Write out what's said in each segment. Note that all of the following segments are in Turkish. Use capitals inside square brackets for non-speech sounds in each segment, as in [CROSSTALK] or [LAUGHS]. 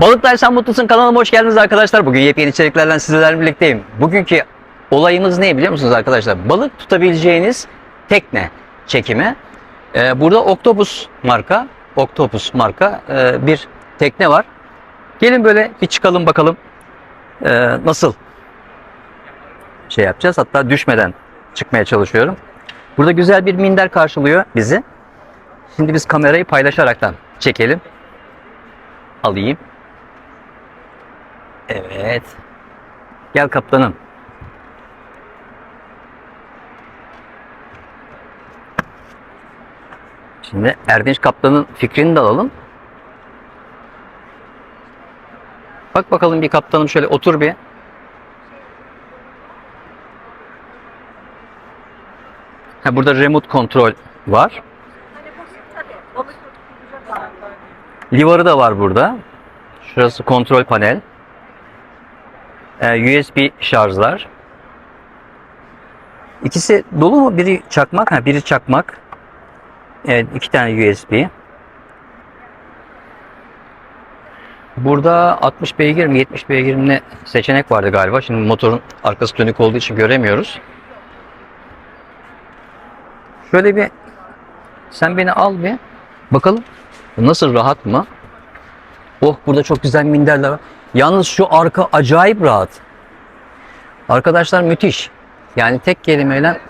Balıklar mutlusun kanalıma hoş geldiniz arkadaşlar. Bugün yepyeni içeriklerle sizlerle birlikteyim. Bugünkü olayımız ne biliyor musunuz arkadaşlar? Balık tutabileceğiniz tekne çekimi. Ee, burada Octopus marka, Octopus marka e, bir tekne var. Gelin böyle bir çıkalım bakalım e, nasıl şey yapacağız. Hatta düşmeden çıkmaya çalışıyorum. Burada güzel bir minder karşılıyor bizi. Şimdi biz kamerayı paylaşaraktan çekelim. Alayım. Evet. Gel kaptanım. Şimdi Erdinç kaptanın fikrini de alalım. Bak bakalım bir kaptanım şöyle otur bir. Ha, burada remote kontrol var. Livarı da var burada. Şurası kontrol panel. Ee, USB şarjlar. İkisi dolu mu? Biri çakmak, ha biri çakmak. Evet, iki tane USB. Burada 60 beygir mi 70 beygir mi ne seçenek vardı galiba. Şimdi motorun arkası dönük olduğu için göremiyoruz. Şöyle bir sen beni al bir bakalım. Nasıl rahat mı? Oh burada çok güzel minderler var. Yalnız şu arka acayip rahat. Arkadaşlar müthiş. Yani tek kelimeyle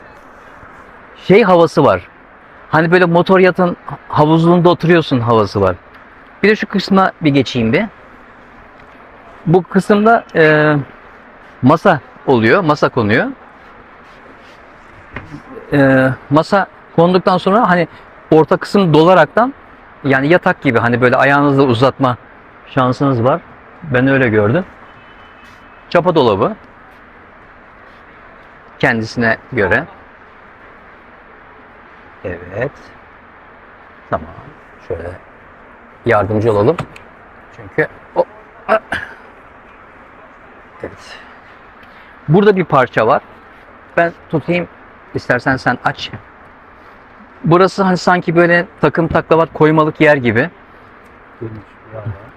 şey havası var. Hani böyle motor yatın havuzluğunda oturuyorsun havası var. Bir de şu kısma bir geçeyim bir. Bu kısımda e, masa oluyor. Masa konuyor. E, masa konduktan sonra hani orta kısım dolaraktan yani yatak gibi hani böyle ayağınızla uzatma şansınız var. Ben öyle gördüm. Çapa dolabı. Kendisine göre. Evet. Tamam. Şöyle yardımcı olalım. Çünkü o. [CLEARS THROAT] Evet. Burada bir parça var. Ben tutayım. İstersen sen aç. Burası hani sanki böyle takım taklavat koymalık yer gibi.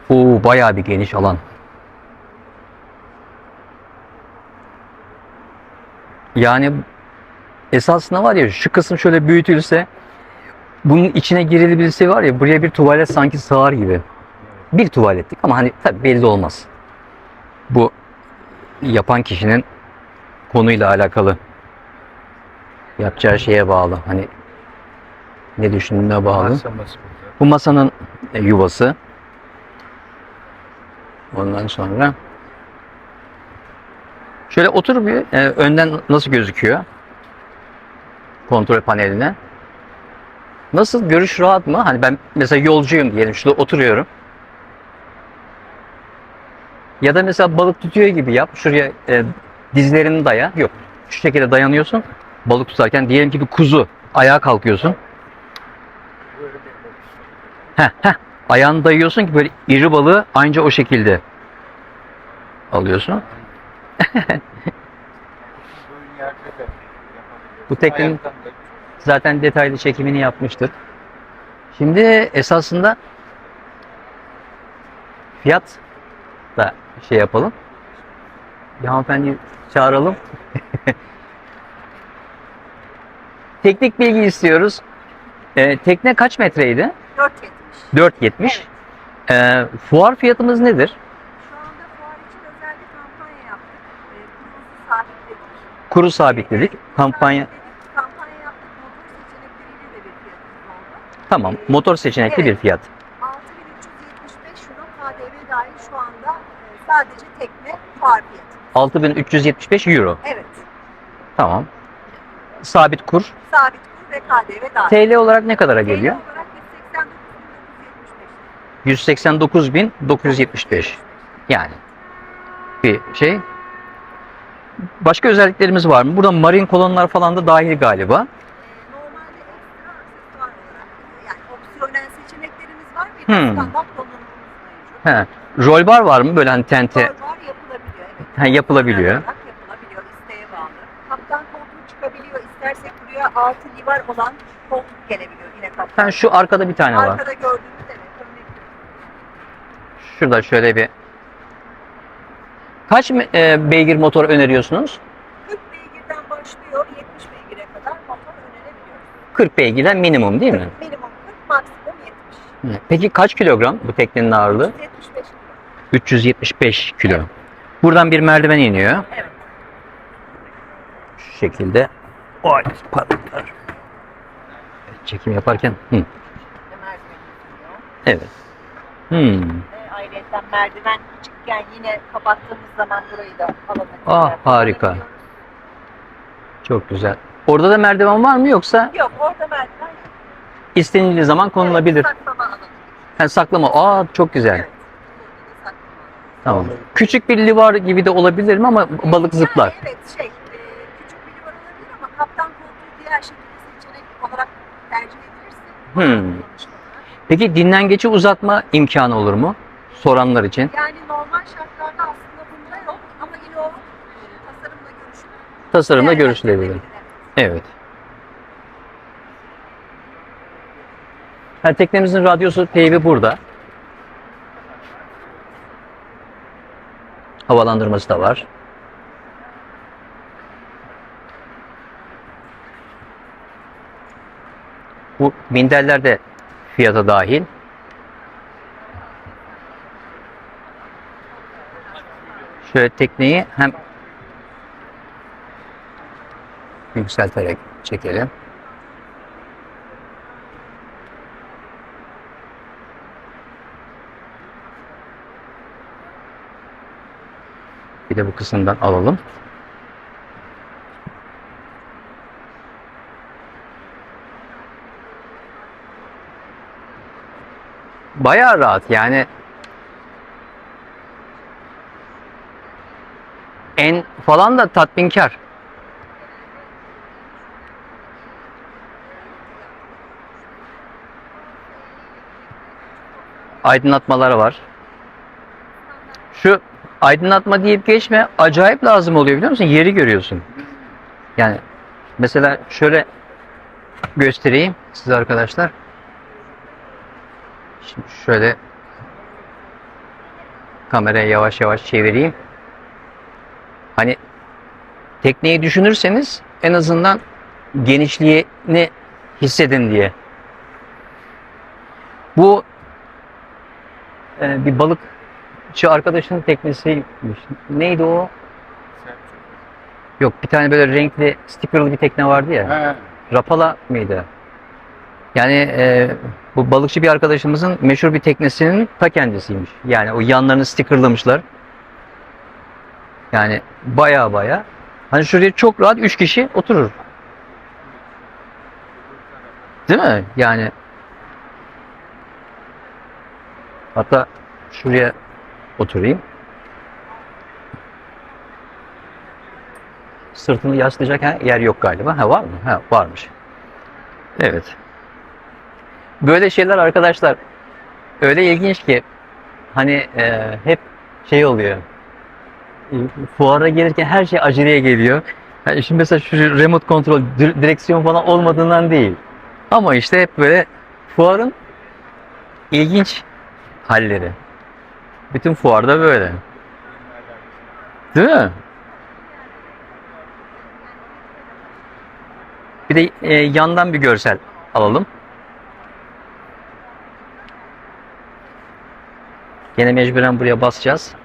Oo bayağı bir geniş alan. Yani esasında var ya şu kısım şöyle büyütülse bunun içine girilebilse var ya buraya bir tuvalet sanki sığar gibi. Bir tuvaletlik ama hani tabii belli olmaz. Bu yapan kişinin konuyla alakalı yapacağı şeye bağlı. Hani ne düşündüğüne bağlı. Bu masanın e, yuvası. Ondan sonra şöyle otur bir e, önden nasıl gözüküyor? Kontrol paneline. Nasıl görüş rahat mı? Hani ben mesela yolcuyum diyelim şurada oturuyorum. Ya da mesela balık tutuyor gibi yap. Şuraya e, dizlerini daya. Yok. Şu şekilde dayanıyorsun. Balık tutarken diyelim ki bir kuzu. Ayağa kalkıyorsun. Heh, heh. Ayağını dayıyorsun ki böyle iri balığı anca o şekilde alıyorsun. [LAUGHS] Bu teknenin zaten detaylı çekimini yapmıştık. Şimdi esasında fiyat da şey yapalım. Bir hanımefendi çağıralım. [LAUGHS] Teknik bilgi istiyoruz. Ee, tekne kaç metreydi? 4.70. 4.70. Ee, fuar fiyatımız nedir? Şu anda fuar için özel bir kampanya yaptık. Ee, kurumuzu sabitledik. Kuru sabitledik. Kampanya Sabitledik, Kampanya yaptık. Motor seçenekleriyle de bir fiyatımız oldu. tamam. Motor seçenekli bir Evet. fiyat. 6375 euro KDV dahil şu anda e, sadece tekne fuar fiyatı. 6375 euro. Evet. Tamam. Sabit kur. Sabit kur ve KDV dahil. TL olarak ne kadara geliyor? TL 189.975. 189.975. Yani bir şey. Başka özelliklerimiz var mı? Burada marin kolonlar falan da dahil galiba. Normalde ekstra aksesuar olarak yani opsiyonel seçeneklerimiz var. Bir Hmm. He. Roll bar var mı? Böyle hani tente Var var yapılabiliyor. Evet. ha, yapılabiliyor. Yapılabiliyor isteğe bağlı. Kaptan koltuğu çıkabiliyor. İstersek buraya altı livar olan koltuk gelebiliyor yine kaptan. Ha, şu arkada bir tane var. Arkada gördüğünüz. Şurada şöyle bir Kaç e, beygir motor öneriyorsunuz? 40 beygirden başlıyor 70 beygire kadar motor önerebiliyoruz. 40 beygirden minimum değil mi? Minimum 40 maksimum 70. Peki kaç kilogram bu teknenin ağırlığı? 75 kilo. 375 kilo. Buradan bir merdiven iniyor. Evet. Şu şekilde. Oy, patlar. Çekim yaparken. Hı, evet. Hmm. Ayrıca merdiven çıkken yine kapattığımız zaman burayı da alana Ah, harika. Çok güzel. Orada da merdiven var mı yoksa Yok orada merdiven yok. istenildiği zaman konulabilir? Evet, saklama alanı. Ha, saklama. Aa çok güzel. Evet. Burada da saklama alanı. Tamam. Küçük bir livar gibi de olabilir mi ama balık zıplar. Yani evet şey, e, küçük bir livar olabilir ama kaptan koltuğu diğer şekilde seçenek olarak tercih edilirse. Hmm. Peki dinlengeci uzatma imkanı olur mu? Soranlar için. Yani normal şartlarda aslında bunda yok ama yine o e, tasarımla görüşülür. Tasarımda Diğer görüşülebilir. Evet. Ha, teknemizin radyosu teybi burada. Havalandırması da var. Bu minderler de fiyata dahil. Şöyle tekneyi hem yükselterek çekelim. Bir de bu kısımdan alalım. Bayağı rahat yani. En falan da tatminkar. aydınlatmaları var. Şu aydınlatma deyip geçme acayip lazım oluyor biliyor musun? Yeri görüyorsun. Yani mesela şöyle göstereyim size arkadaşlar. Şimdi şöyle kamerayı yavaş yavaş çevireyim. Hani tekneyi düşünürseniz en azından genişliğini hissedin diye. Bu e, bir balıkçı arkadaşının teknesiymiş. Neydi o? Yok bir tane böyle renkli stickerlı bir tekne vardı ya. He. Rapala mıydı? Yani e, bu balıkçı bir arkadaşımızın meşhur bir teknesinin ta kendisiymiş. Yani o yanlarını stickerlamışlar. Yani baya baya. Hani şuraya çok rahat 3 kişi oturur. Değil mi? Yani hatta şuraya oturayım. Sırtını yaslayacak yer yok galiba. Ha var mı? Ha varmış. Evet. Böyle şeyler arkadaşlar öyle ilginç ki hani e, hep şey oluyor. Fuara gelirken her şey aceleye geliyor. Yani şimdi mesela şu remote kontrol, dir- direksiyon falan olmadığından değil. Ama işte hep böyle fuarın ilginç halleri. Bütün fuarda böyle. Değil mi? Bir de e, yandan bir görsel alalım. Yine mecburen buraya basacağız.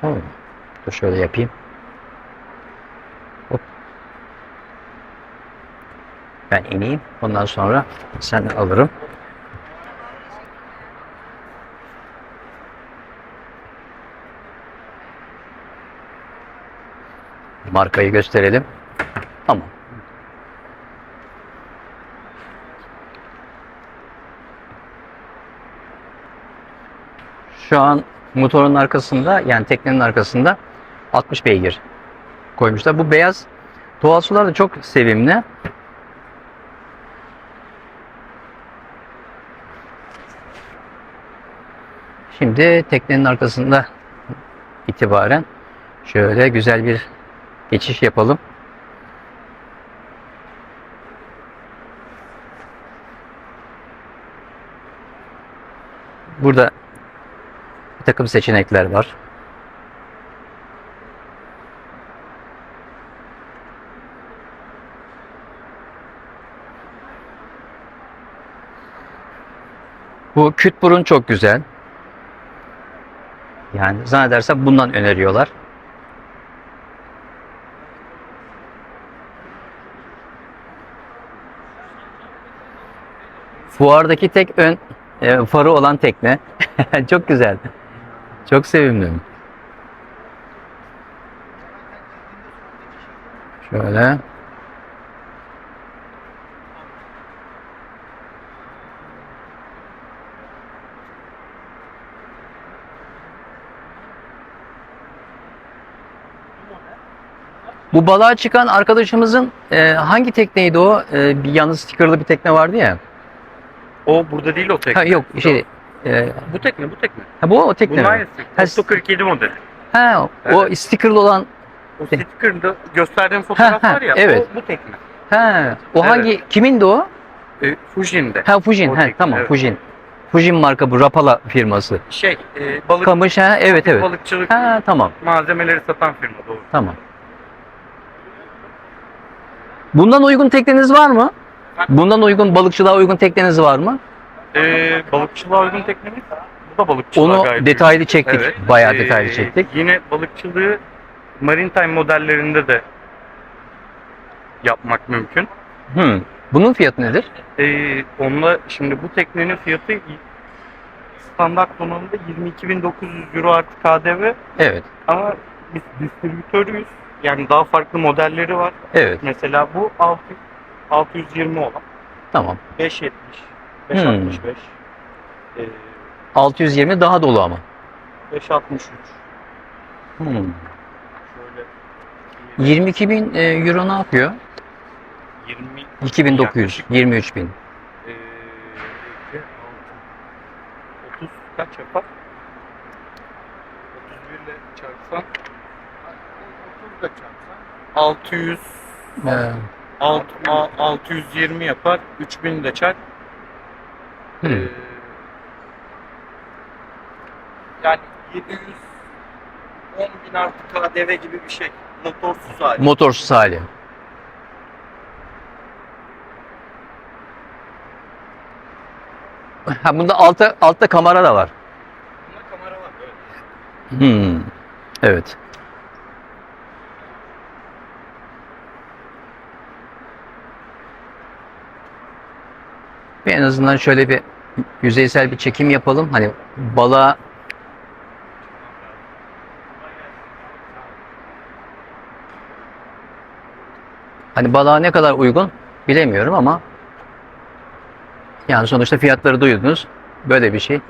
Hmm. Dur şöyle yapayım. Hop. Ben ineyim. Ondan sonra sen alırım. Markayı gösterelim. Tamam. Şu an motorun arkasında yani teknenin arkasında 60 beygir koymuşlar. Bu beyaz doğal sular da çok sevimli. Şimdi teknenin arkasında itibaren şöyle güzel bir geçiş yapalım. Burada bir takım seçenekler var. Bu küt burun çok güzel. Yani zannedersem bundan öneriyorlar. Fuardaki tek ön e, farı olan tekne. [LAUGHS] çok güzel. Çok sevimli. Şöyle. Bu balığa çıkan arkadaşımızın e, hangi tekneydi o? E, bir yalnız stickerlı bir tekne vardı ya. O burada değil o tekne. Ha, yok şey. e, Bu tekne bu tekne. ha, bu o tekne. Ha, Otto 47 modeli. Ha, o stickerlı olan O sticker'da gösterdiğim fotoğraf ha, var ya evet. o bu tekne. Ha, o Evet. hangi kimindi o? E, Fujin'de. Ha Fujin. O Ha tekne, tamam evet. Fujin. Fujin marka bu Rapala firması. Şey e, balık Kamış ha evet evet. balıkçılık Ha tamam malzemeleri satan firma doğru. tamam. Bundan uygun tekneniz var mı? Bundan uygun balıkçılığa uygun tekneniz var mı? E, balıkçılığa uygun teknemiz. Bu da balıkçılığa Onu gayet detaylı çektik. Evet. Bayağı E, detaylı çektik. Yine balıkçılığı maritime modellerinde de yapmak mümkün. Hmm. Bunun fiyatı nedir? Ee, onunla şimdi bu teknenin fiyatı standart donanımda 22.900 euro artı KDV Evet. ama biz distribütörüyüz. Yani daha farklı modelleri var. Evet. Mesela bu 6 620 olan Tamam. 570 Hmm. 565 ee, 620 daha dolu ama. 563 Hmm. şöyle 22 bin e, euro ne yapıyor? 20 2900, yaklaşık, 23 bin. ee, 30 kaç yapar? 31 ile çarpsan 30 da çarpsan 600 Ee, alt, a- 620 yapar. 3000 de çarp. Ee, yani 710 bin artı KDV gibi bir şey. Motorsuz hali. Motorsuz hali. Ha bunda altta altta kamera da var. Bunda kamera var. Evet. Hmm. Evet. Bir en azından şöyle bir yüzeysel bir çekim yapalım. Hani balığa hani balığa ne kadar uygun bilemiyorum ama yani sonuçta fiyatları duydunuz. Böyle bir şey.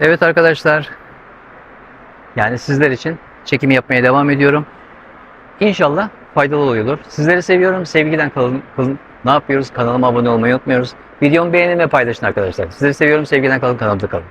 Evet arkadaşlar. Yani sizler için çekim yapmaya devam ediyorum. İnşallah faydalı oluyordur. Sizleri seviyorum. Sevgiden kalın. kalın. Ne yapıyoruz? Kanalıma abone olmayı unutmuyoruz. Videomu beğenin ve paylaşın arkadaşlar. Sizleri seviyorum. Sevgiden kalın. Kanalımda kalın.